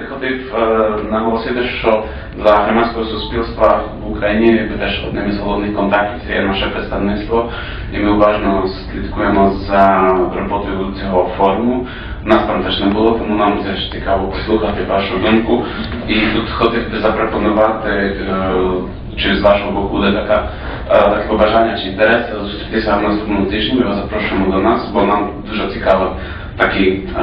я хотів е, наголосити, що для громадського суспільства в Україні теж одним із головних контактів є наше представництво, і ми уважно слідкуємо за роботою цього форуму. Нас там теж не було, тому нам теж цікаво послухати вашу думку. І тут хотів би запропонувати, чи з вашого боку буде така таке побажання чи інтерес зустрітися в наступному тижні. Ми вас запрошуємо до нас, бо нам дуже цікаво такі е,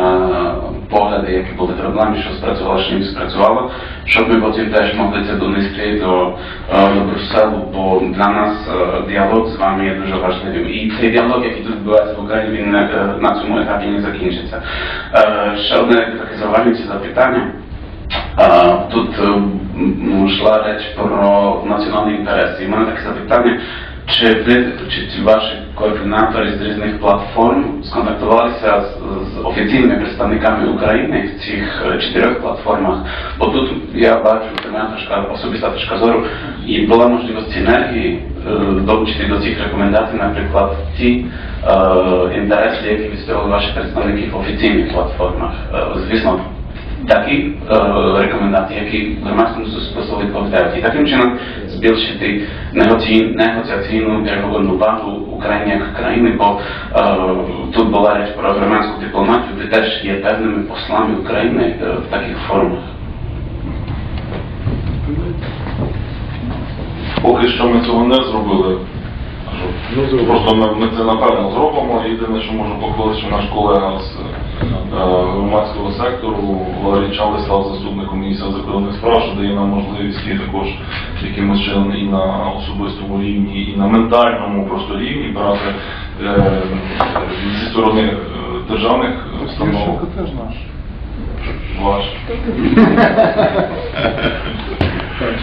погляди, які були проблеми, що спрацювало, що не спрацювало, щоб ми потім теж могли це донести до, е, до Брюсселу, бо для нас е, діалог з вами є дуже важливим. І цей діалог, який тут відбувається в Україні, він е, на цьому етапі не закінчиться. Ще одне таке зауваження запитання. Тут йшла реч про національні інтереси. І в мене таке запитання, чи ви, чи ці ваші координатори з різних платформ сконтактувалися з, з офіційними представниками України в цих е, чотирьох платформах? Бо тут я бачу, моя особиста точка зору, і була можливість синергії е, долучити до цих рекомендацій, наприклад, ті е, інтереси, які відстоювали ваші представники в офіційних платформах. Е, звісно, такі е, рекомендації, які громадському суспільству відповідають. І таким чином збільшити негативну переговорну базу України як країни, бо е, тут була річ про громадську дипломатію, де теж є певними послами України е, в таких формах. Поки що ми цього не зробили. Кажу, Просто ми, ми це напевно зробимо. Єдине, що можу похвалити, що наш колега з е, громадського сектору Валерій Чалий став заступником міністра закордонних справ, що дає нам можливість і також якимось чином і на особистому рівні, і на ментальному просто рівні брати е, зі сторони е, державних установ. теж наш. Ваш.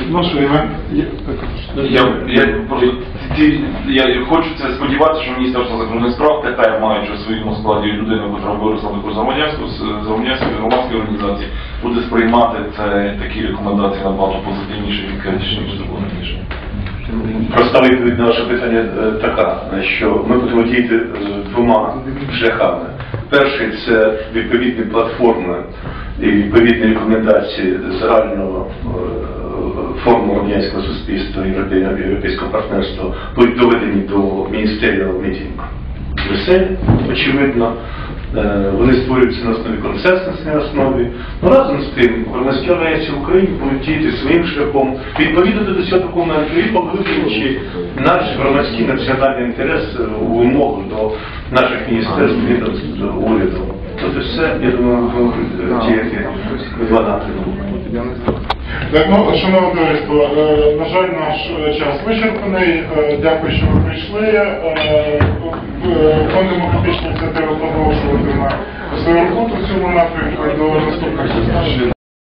Ну що, Іван? Я, я, просто, я хочу це сподіватися, що Міністерство закордонних справ тепер маючи в своєму складі людину, яка виросла таку з замовнянської громадської організації, буде сприймати це такі рекомендації набагато позитивніше і відкритіше, ніж було. Проста відповідь на ваше питання е, така, що ми будемо діяти е, двома шляхами. Перший це відповідні платформи і відповідні рекомендації загального е, громадянського суспільства Європей- Європейського партнерства будуть доведені до міністеріал мітінгу в Брюсселі, очевидно. Е, Вони створюються на основі консенсусній основі. Ну, разом з тим, громадські організації в Україні будуть діяти своїм шляхом, відповідно до цього документу і поглиблюючи наш громадський національний інтерес у вимогу до наших міністерств, відомств, до уряду. Тобто все, я думаю, діяти два напрямки. Так, ну, шановне товариство, на жаль, наш е, час вичерпаний. Е, Дякую, що ви прийшли. Е, Фонд демократичної ініціативи продовжуватиме свою роботу в цьому напрямку до наступних зустрічей.